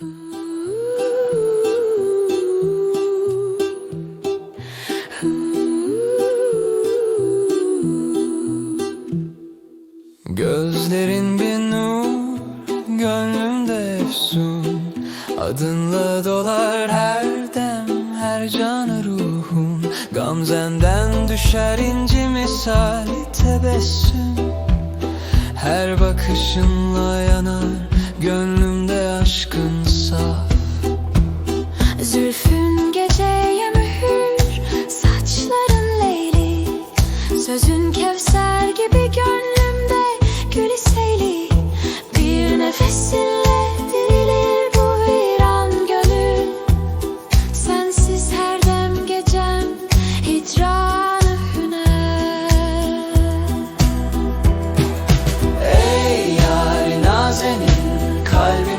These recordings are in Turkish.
Gözlerin bir nur, gönlümde efsun Adınla dolar her dem, her canı ruhum. Gamzenden düşer inci misal tebessüm. Her bakışınla yanar, gönlümde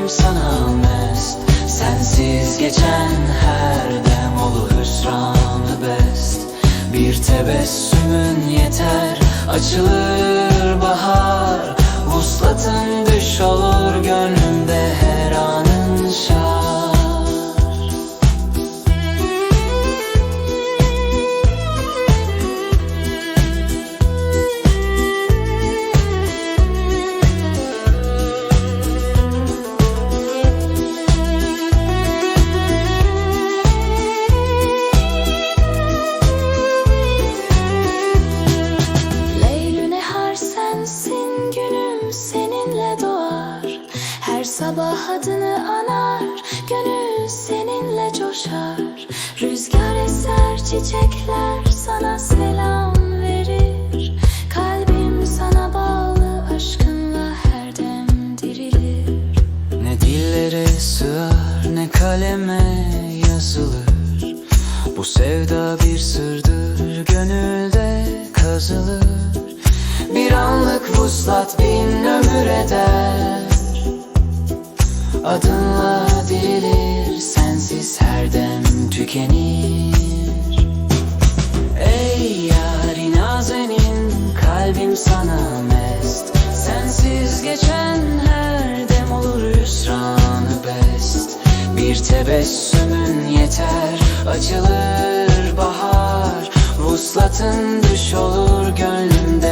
sana mest Sensiz geçen her dem olur hüsranı best. Bir tebessümün yeter açılır adını anar gönül seninle coşar. Rüzgar eser çiçekler sana selam verir. Kalbim sana bağlı aşkınla her dem dirilir. Ne dillere sığar ne kaleme yazılır. Bu sevda bir sırdır gönülde kazılır. Bir anlık vuslat bin ömür eder Adınla dirilir sensiz her dem tükenir. Ey yâri nazenin kalbim sana mest. Sensiz geçen her dem olur hüsranı best. Bir tebessümün yeter açılır bahar. Vuslatın düş olur gönlümde